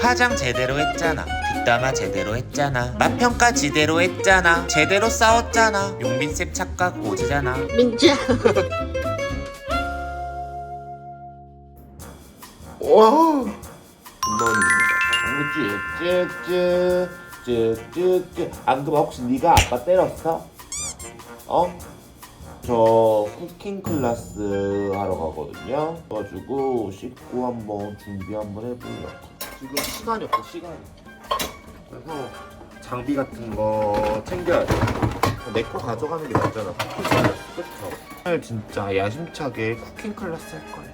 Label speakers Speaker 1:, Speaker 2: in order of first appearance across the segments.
Speaker 1: 화장 제대로 했잖아. 뒷담화 제대로 했잖아. 맛평가 지대로 했잖아. 제대로 싸웠잖아. 용빈쌤 착각 오지잖아.
Speaker 2: 민지야.
Speaker 3: 와 굿모닝입니다 쭈쭈쭈 쭈쭈쭈 안 그러면 혹시 네가 아빠 때렸어? 어? 저 쿠킹 클래스 하러 가거든요. 그래가지고 씻고 한번 준비 한번 해보려고. 지금 시간이 없어 시간이. 그래서 장비 같은 거 챙겨야 돼 내 거 가져가는 게 낫잖아 쿠킹 클래스. 그쵸? 오늘 진짜 야심차게 쿠킹 클래스 할 거예요.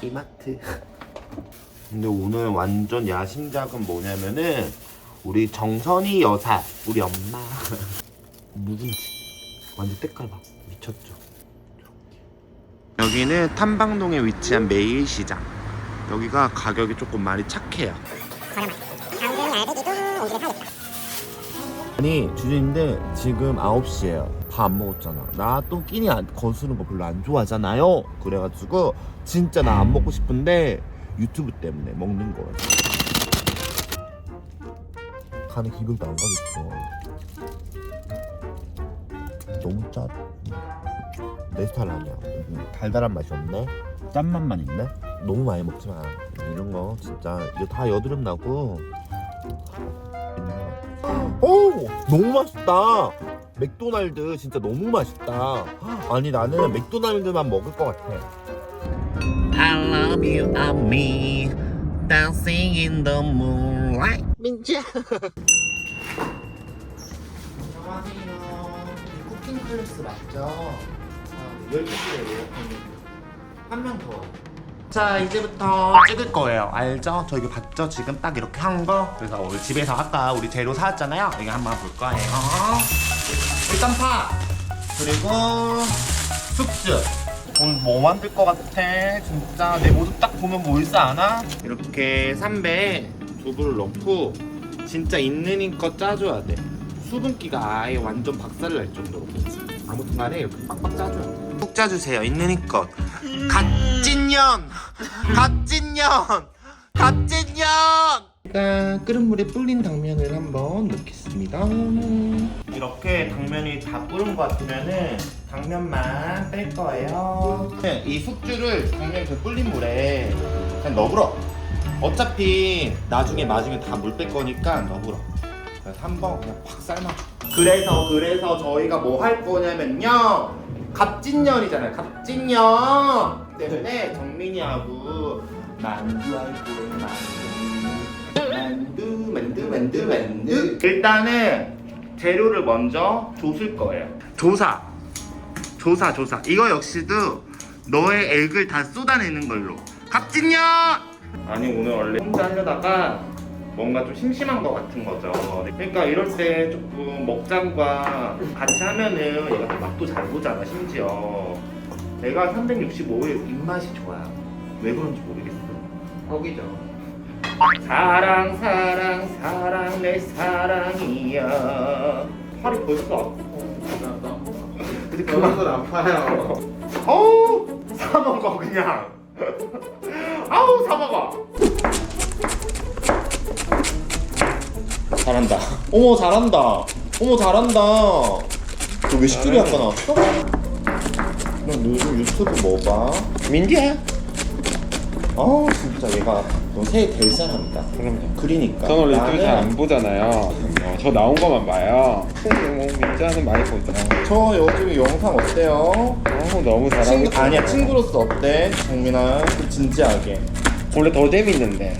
Speaker 3: 이마트. 근데 오늘 완전 야심작은 뭐냐면은 우리 정선이 여사 우리 엄마. 묵은지 완전 때깔 봐 미쳤죠. 여기는 탐방동에 위치한 매일시장. 여기가 가격이 조금 많이 착해요. 아니 주진인데 지금 9시에요. 다안 먹었잖아. 나 또 끼니 안, 거스는 거 별로 안 좋아하잖아요. 그래가지고 진짜 나 안 먹고 싶은데 유튜브 때문에 먹는 거야 간에 기분도 안 가겠어. 너무 짜. 내 스타일 아니야. 음, 달달한 맛이 없네. 짠맛만 있네. 너무 많이 먹지 마. 이런 거 진짜 이거 다 여드름 나고. 오 너무 맛있다. 맥도날드 진짜 너무 맛있다. 아니 나는 맥도날드만 먹을 것 같아.
Speaker 1: I love you and me dancing in the moonlight
Speaker 2: 민지야
Speaker 3: 안녕하세요. 쿠킹 클래스 맞죠? 12시래요. 한명 더. 자, 이제부터 찍을 거예요. 알죠? 저 이거 봤죠? 지금 딱 이렇게 한 거. 그래서 오늘 집에서 아까 우리 재료 사왔잖아요. 이거 한번 볼 거예요. 일단 파. 그리고 숙주. 오늘 뭐 만들 것 같아? 진짜 내 모습 딱 보면 뭐 있어 않아? 이렇게 삼배에 두부를 넣고 진짜 있는 힘껏 짜줘야 돼. 수분기가 아예 완전 박살 날 정도로. 아무튼 간에 이렇게 빡빡 짜줘야 돼. 푹 짜주세요. 있는 힘껏. 갓진년! 갓진년! 갓진년! 제가 끓은 물에 불린 당면을 한번 넣겠습니다. 이렇게 당면이 다 불은 것 같으면은 당면만 뺄 거예요. 이 숙주를 당면 그 불린 물에 그냥 넣어불어. 어차피 나중에 마지막에 다 물 뺄 거니까. 그래서 한번 그냥 팍 삶아. 그래서 그래서 저희가 뭐 할 거냐면요. 갑진년이잖아요. 갑진년 때문에 정민이하고 만두 할 거예요. 만두. 만두 만두 만두 만두. 일단은 재료를 먼저 조술 거예요. 조사. 조사 조사. 이거 역시도 너의 액을 다 쏟아내는 걸로. 갑진년. 아니 오늘 원래 혼자 하려다가 뭔가 좀 심심한 것 같은 거죠. 그러니까 이럴 때 조금 먹장과 같이 하면은 얘가 또 맛도 잘 보잖아 심지어. 내가 365일 입맛이 좋아요. 왜 그런지 모르겠어. 거기죠. 사랑 사랑 사랑 내 사랑이야. 팔이 벌써 아파. 근데 그만 건 아파요. 어우 사 먹어 그냥. 아우 사 먹어. 잘한다. 어머 잘한다. 어머 잘한다. 너 왜 식줄이 아까 나왔어? 너 요즘 유튜브 뭐 봐? 민기야. 아 진짜 얘가 너새 될 사람이다.
Speaker 4: 그럼요.
Speaker 3: 그러니까.
Speaker 4: 저는 원래 유튜브 잘 안 보잖아요. 어, 저 나온 것만 봐요. 뭐 민자는 많이 보죠.
Speaker 3: 저 요즘 영상 어때요?
Speaker 4: 어, 너무 잘하고
Speaker 3: 친구,
Speaker 4: 있어요.
Speaker 3: 아니야 친구로서 어때? 정민아 좀 진지하게.
Speaker 4: 원래 더 재밌는데.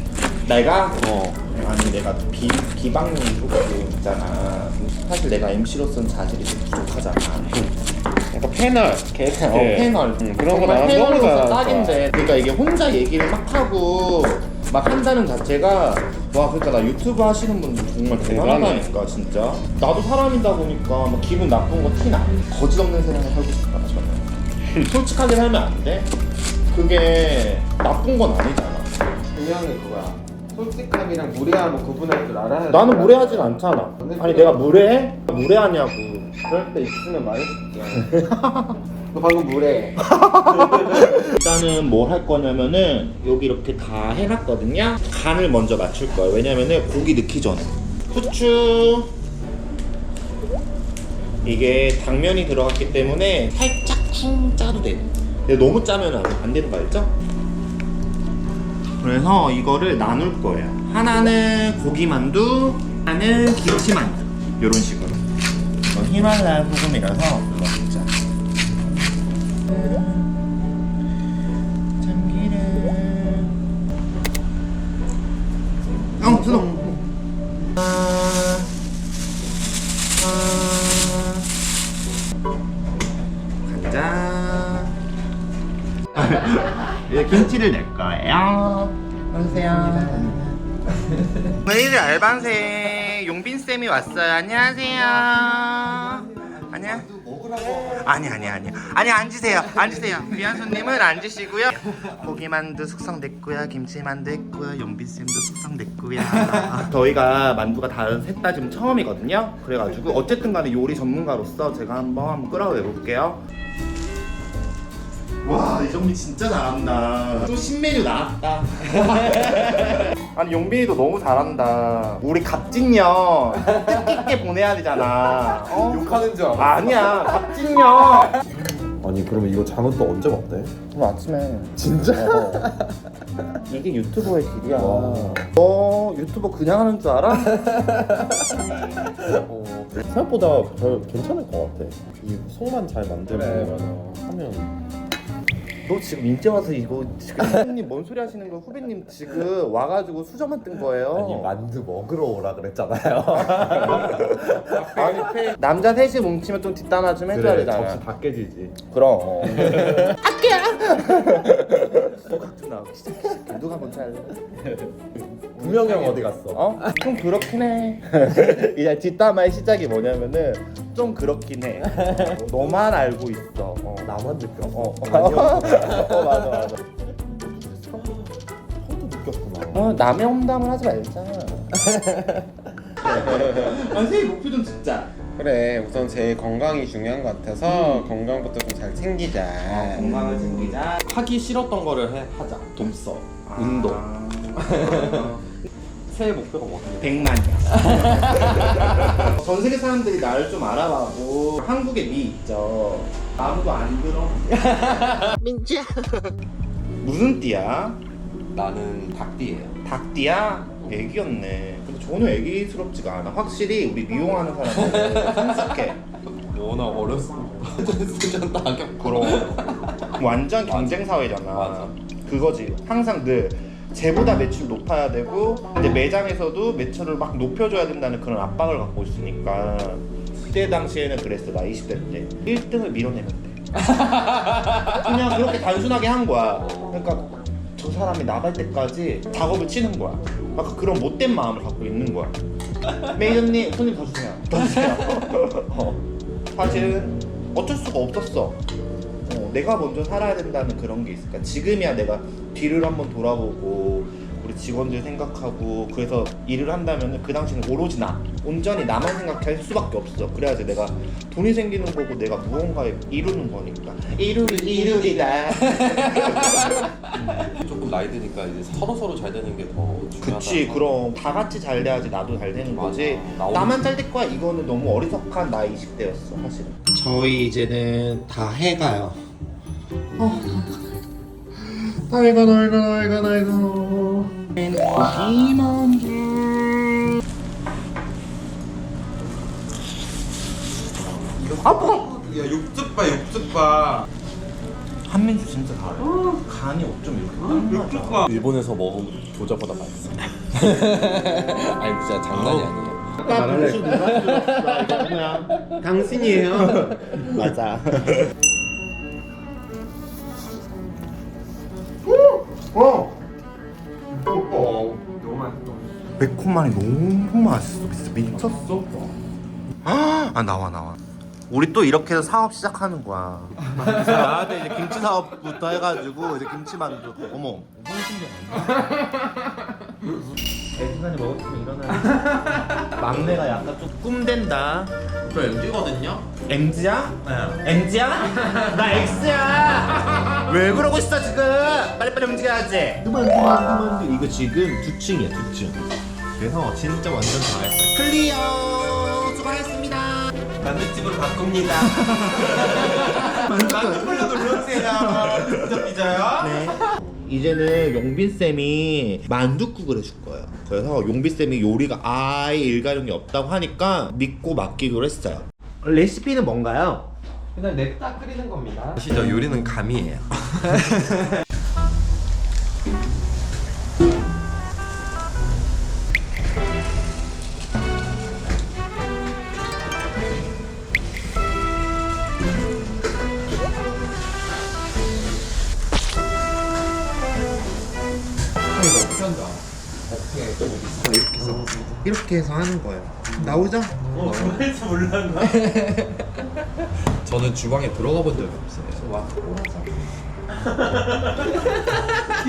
Speaker 3: 내가
Speaker 4: 어.
Speaker 3: 아니 내가 비 비방용 프로그램 있잖아. 사실 내가 MC로서는 자질이 좀 부족하잖아.
Speaker 4: 약간 패널, 게스트.
Speaker 3: 어, 패널.
Speaker 4: 응, 그런 거
Speaker 3: 정말
Speaker 4: 나가면 너무
Speaker 3: 패널로서
Speaker 4: 잘하는
Speaker 3: 딱인데. 그러니까 이게 혼자 얘기를 막 하고 막 한다는 자체가 와 그러니까 나 유튜브 하시는 분들 정말 대단하다니까 진짜. 나도 사람이다 보니까 막 기분 나쁜 거 티 나. 거짓 없는 세상에 살고 싶다 저는. 솔직하게 살면 안 돼. 그게 나쁜 건 아니잖아.
Speaker 5: 중요한 게 그거야. 솔직함이랑 무례함을 구분할 줄 알아야 돼.
Speaker 3: 나는 무례하진 않잖아. 아니 내가 무례해? 무례하냐고.
Speaker 5: 그럴 때 있으면 듣죠. 너 방금 물에.
Speaker 3: 일단은 뭘 할 거냐면은 여기 이렇게 다 해놨거든요. 간을 먼저 맞출 거예요. 왜냐면은 고기 넣기 전에 후추 이게 당면이 들어갔기 때문에 살짝 쿵 짜도 돼요. 근데 너무 짜면 안, 안 되는 거 알죠? 그래서 이거를 나눌 거예요. 하나는 고기 만두, 하나는 김치 만두. 이런 식으로. 이건 히말라야 소금이라서 이거 진짜. 참기름. 어, 수동. 아, 아, 간장. 이제 김치를 낼 거예요. 안녕하세요. 오늘 알바생 용빈 쌤이 왔어요. 안녕하세요. 안녕. 아니 아니 아니 아니 앉으세요. 앉으세요. 미안 손님은 앉으시고요. 고기만두 숙성됐고요. 김치만두 했고요. 용빈쌤도 숙성됐고요. 저희가 만두가 다셋다 지금 처음이거든요. 그래가지고 어쨌든 간에 요리 전문가로서 제가 한번 한번 끌어내 볼게요 와 이정민 진짜 잘한다 또 신메뉴 나왔다 아니 용빈이도 너무 잘한다 우리 갑진년 뜻깊게 보내야 되잖아 어?
Speaker 5: 욕하는 줄 알아.
Speaker 3: 아니야 갑진년
Speaker 2: 아니 그러면 이거 장은 또 언제 먹대?
Speaker 3: 오늘 아침에
Speaker 2: 진짜?
Speaker 3: 이게 유튜버의 길이야
Speaker 2: 와.
Speaker 3: 너 유튜버 그냥 하는 줄 알아?
Speaker 2: 어, 생각보다 별 괜찮을 것 같아. 이 속만 잘 만들고
Speaker 5: 그래,
Speaker 2: 하면
Speaker 3: 너 지금 인제 와서 이거 지금 후배님 뭔 소리 하시는 거 후배님 지금 와가지고 수저만 뜬 거예요.
Speaker 2: 아니 만두 먹으러 오라 그랬잖아요.
Speaker 3: 패- 남자 셋이 뭉치면 좀 뒷담화 좀 해줘야 되잖아
Speaker 2: 접시 다 깨지지.
Speaker 3: 그럼. 아끼야 나오기 시작해 누가 먼저 할래?
Speaker 2: 분명히 형 어디 갔어?
Speaker 3: 어? 좀 그렇긴 해. 이제 뒷담화의 시작이 뭐냐면은 좀 그렇긴 해. 어, 너만 알고 있어. 어.
Speaker 2: 나만 느꼈어.
Speaker 3: 어, 어.
Speaker 2: 아니요.
Speaker 3: 어, 맞아, 맞아.
Speaker 2: 형도 느꼈구나.
Speaker 3: 어, 남의 험담을 하지 말자. 선생님 목표 좀 짓자.
Speaker 5: 그래 우선 제 건강이 중요한 것 같아서 건강부터 좀 잘 챙기자.
Speaker 3: 건강을 챙기자.
Speaker 2: 하기 싫었던 거를 해 하자. 돈 써. 운동. 새해 목표가 뭐야?
Speaker 3: 100만이야. 전 세계 사람들이 나를 좀 알아봐고 한국에 미 있죠. 아무도 안 들어. 민지야. 무슨 띠야?
Speaker 2: 나는 닭띠예요.
Speaker 3: 닭띠야? 애기였네. 근데 전혀 애기스럽지가 않아. 확실히 우리 미용하는 사람은 성숙해.
Speaker 2: 워낙 때부터 쓰던 낙엽
Speaker 3: 부러워. 완전 경쟁 사회잖아.
Speaker 2: 맞아.
Speaker 3: 그거지. 항상 늘 쟤보다 매출 높아야 되고 이제 매장에서도 매출을 막 높여줘야 된다는 그런 압박을 갖고 있으니까 그때 당시에는 그랬어 나 20대 때 1등을 밀어내면 돼 그냥 그렇게 단순하게 한 거야 그러니까 저 사람이 나갈 때까지 작업을 치는 거야. 약간 그런 못된 마음을 갖고 있는 거야. 매니저님 손님 더 주세요. 더 주세요. 어. 사실은 어쩔 수가 없었어. 어, 내가 먼저 살아야 된다는 그런 게 있을까 지금이야 내가 뒤를 한번 돌아보고 직원들 생각하고 그래서 일을 한다면 그 당시는 오로지 나 온전히 나만 생각할 수밖에 없어. 그래야지 내가 돈이 생기는 거고 내가 무언가를 이루는 거니까. 이루리 이루리다.
Speaker 6: 조금 나이 드니까 이제 서로 서로 잘 되는 게 더 중요하다.
Speaker 3: 그치 그럼. 다 같이 잘 돼야지 나도 잘 되는
Speaker 6: 맞아.
Speaker 3: 거지.
Speaker 6: 나
Speaker 3: 나만 잘 될 거야. 이거는 너무 어리석한 나이 20대였어 사실은. 저희 이제는 다 해가요. 어, 아이고 아이고 아이고 아이고 고 아파
Speaker 5: 야 육즙 봐 육즙 봐.
Speaker 3: 한민수 진짜 잘해 간이 어쩜 이렇게 딱 맞아
Speaker 2: 일본에서 먹은 교자보다 맛있어.
Speaker 6: 아니 진짜 장난이 아니에요.
Speaker 3: 아까 누가 들었어 이거 그냥
Speaker 5: 당신이에요.
Speaker 3: 맞아 매콤하니 너무 맛있어 진짜 미쳤어 아, 아 나와 나와 우리 또 이렇게 해서 사업 시작하는 거야 나한테 이제 김치 사업부터 해가지고 이제 김치만두 어머 내 시간에 먹었으면 일어나야지 막내가 약간 좀 꿈된다.
Speaker 6: 저 MG거든요.
Speaker 3: MG야? MG야? 나 X야. 왜 그러고 있어 지금? 빨리빨리 움직여야지. 그만 그만 그만. 이거 지금 두 층이야 두 층. 그래서 진짜 완전 잘했어요. 클리어. 수고하셨습니다.
Speaker 1: 만두집으로 바꿉니다
Speaker 3: 만두불로 눌러주세요. 진짜 삐져요? 네. 이제는 용빈 쌤이 만두국을 해줄 거예요. 그래서 용빈 쌤이 요리가 아예 일가령이 없다고 하니까 믿고 맡기기로 했어요. 레시피는 뭔가요?
Speaker 6: 그냥 냅다 끓이는 겁니다.
Speaker 1: 아시죠 요리는 감이에요
Speaker 3: 이렇게 해서 하는 거예요. 나오죠?
Speaker 6: 저는 주방에 들어가 본 적이 없어요. 와.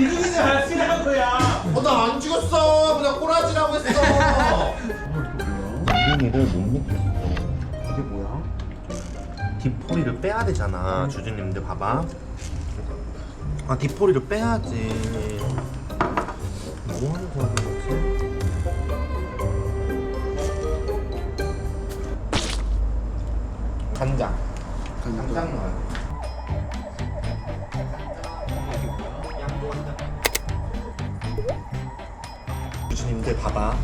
Speaker 3: 어, 나안 찍었어. 그냥 꼬라지라고 했어. 유빈이를 못 먹겠어. 이게 뭐야? 뒷포리를 빼야 되잖아. 주주님들 봐봐. 아 뒷포리를 빼야지. 뭐 하는 거야 도대체? 간장. 간장 넣어요. 주님들 봐봐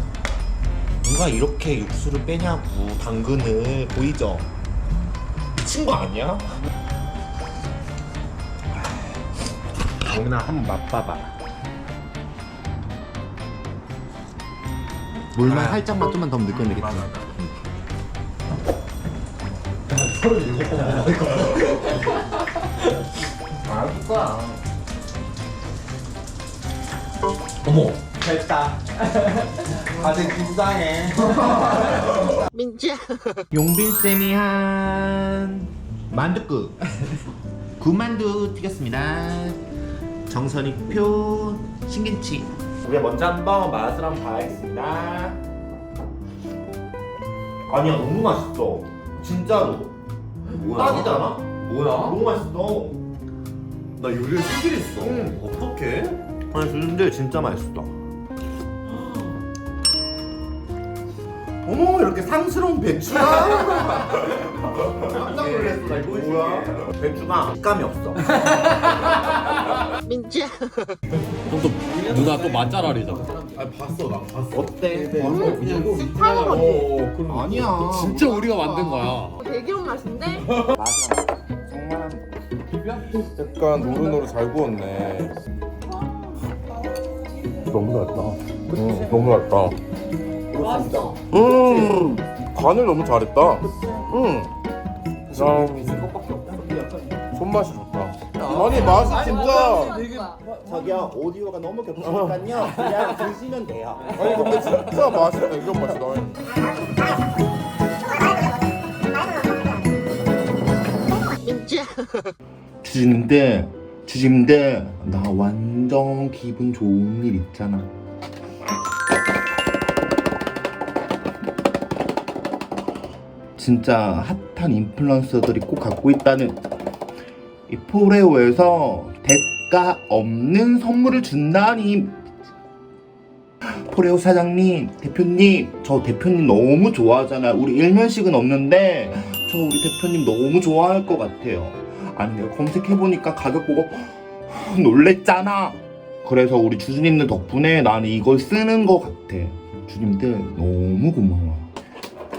Speaker 3: 누가 이렇게 육수를 빼냐고 당근을 보이죠? 미친 거 아니야? 정민아 한번 맛봐봐 물만 살짝만 좀만 더 넣으면 되겠다.
Speaker 6: 어머.
Speaker 3: 됐다. 아직 불쌍해. 민지야 용빈 쌤이 한 만두국. 군만두 튀겼습니다. 정선이 표 신김치 우리 먼저 한번 맛을 한번 봐야겠습니다. 아니야 너무 맛있어. 진짜로. 딱이잖아?
Speaker 6: 뭐야?
Speaker 3: 너무 맛있어.
Speaker 6: 나 요리를 신기했어.
Speaker 3: 응.
Speaker 6: 어떡해?
Speaker 3: 아니 근데 진짜 맛있어. 어머 이렇게 상스러운 배추야 깜짝 놀랐어. 나 이거 뭐야? 배추가 식감이 없어.
Speaker 6: 또 누나 또 맛잘알이잖아.
Speaker 3: 어때?
Speaker 7: 타는 거지.
Speaker 3: 아니야
Speaker 6: 진짜 우리가 만든 거야.
Speaker 7: 대기업 맛인데?
Speaker 4: 약간 노릇노릇 잘 구웠네. 너무 잘했다. 응, 너무 잘했다. 음, 간을 너무 잘했다. 음, 그다음 손맛이 좋다. 아니 맛이 진짜.
Speaker 3: 저기요 오디오가 너무 겹치니까요. 그냥 드시면 돼요.
Speaker 4: 아니 근데 진짜 맛있다 맛이 나.
Speaker 3: 주진인데 주진인데 나 완전 기분 좋은 일 있잖아. 진짜 핫한 인플루언서들이 꼭 갖고 있다는 이 포레오에서 대가 없는 선물을 준다니. 포레오 사장님 대표님 저 대표님 너무 좋아하잖아요. 우리 일면식은 없는데 저 우리 대표님 너무 좋아할 것 같아요. 아니 내가 검색해보니까 가격 보고 놀랬잖아. 그래서 우리 주주님들 덕분에 나는 이걸 쓰는 것 같아. 주님들 너무 고마워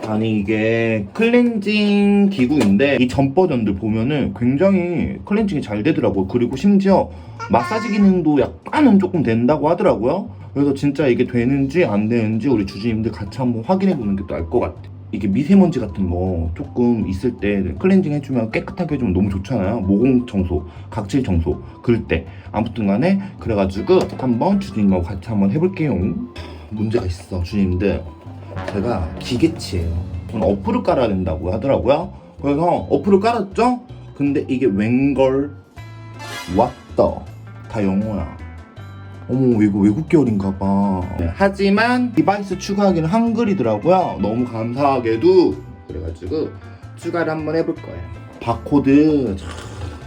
Speaker 3: 아니 이게 클렌징 기구인데 이 전 버전들 보면은 굉장히 클렌징이 잘 되더라고요. 그리고 심지어 마사지 기능도 약간은 조금 된다고 하더라고요. 그래서 진짜 이게 되는지 안 되는지 우리 주주님들 같이 한번 확인해 보는 게 또 알 것 같아 이게 미세먼지 같은 거 조금 있을 때 클렌징 해주면 깨끗하게 해주면 너무 좋잖아요. 모공 청소, 각질 청소 그럴 때. 아무튼 간에 그래가지고 한번 주주님하고 같이 한번 해볼게요. 문제가 있어 주주님들 제가 기계치예요 저는 어플을 깔아야 된다고 하더라고요 그래서 어플을 깔았죠? 근데 이게 웬걸 왔다 다 영어야 어머 이거 외국 계열인가 봐. 네, 하지만 디바이스 추가하기는 한글이더라고요. 너무 감사하게도 그래가지고 추가를 한번 해볼 거예요. 바코드 참,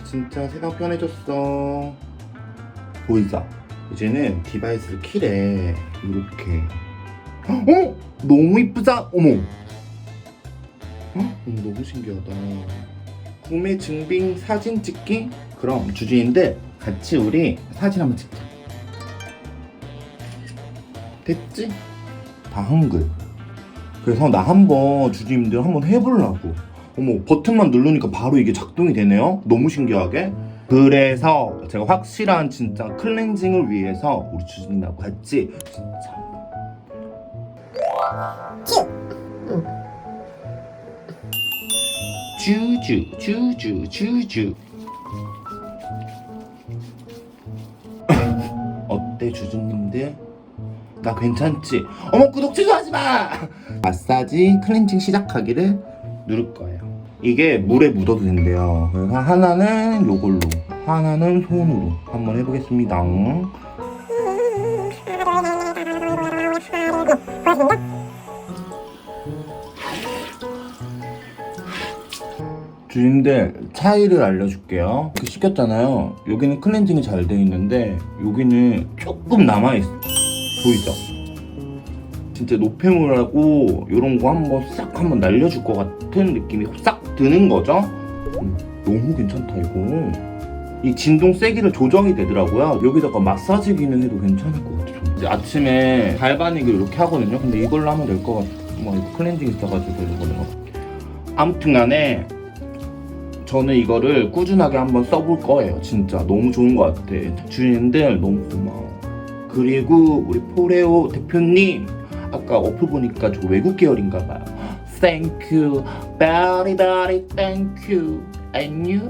Speaker 3: 진짜 세상 편해졌어. 보이죠? 이제는 디바이스를 키래 이렇게. 어? 너무 이쁘다. 어머. 어? 어머, 너무 신기하다. 구매 증빙 사진 찍기? 그럼 주주인들 같이 우리 사진 한번 찍자. 됐지? 다 한글. 그래서 나 한번 주주님들 한번 해보려고. 어머 버튼만 누르니까 바로 이게 작동이 되네요. 너무 신기하게. 그래서 제가 확실한 진짜 클렌징을 위해서 우리 주주님하고 같이 진짜 주주 주주 주주 어때 주주님들? 나 괜찮지? 어머 구독 취소하지 마! 마사지 클렌징 시작하기를 누를 거예요 이게 물에 묻어도 된대요 그래서 하나는 요걸로 하나는 손으로 한번 해보겠습니다 주인들 차이를 알려줄게요. 그 시켰잖아요. 여기는 클렌징이 잘 돼 있는데 여기는 조금 남아 있어. 보이죠? 진짜 노폐물하고 이런 거 한번 싹 한번 날려줄 것 같은 느낌이 싹 드는 거죠. 음, 너무 괜찮다 이거. 이 진동 세기를 조정이 되더라고요. 여기다가 마사지 기능 해도 괜찮을 것 같아요. 이제 아침에 갈바닉을 이렇게 하거든요. 근데 이걸로 하면 될 것 같아요. 뭐 클렌징 있어가지고 이거는. 아무튼 간에 저는 이거를 꾸준하게 한번 써볼 거예요. 진짜 너무 좋은 것 같아. 주인들 너무 고마워. 그리고 우리 포레오 대표님 아까 어플 보니까 저 외국 계열인가 봐요. Thank you, very very thank you. And you?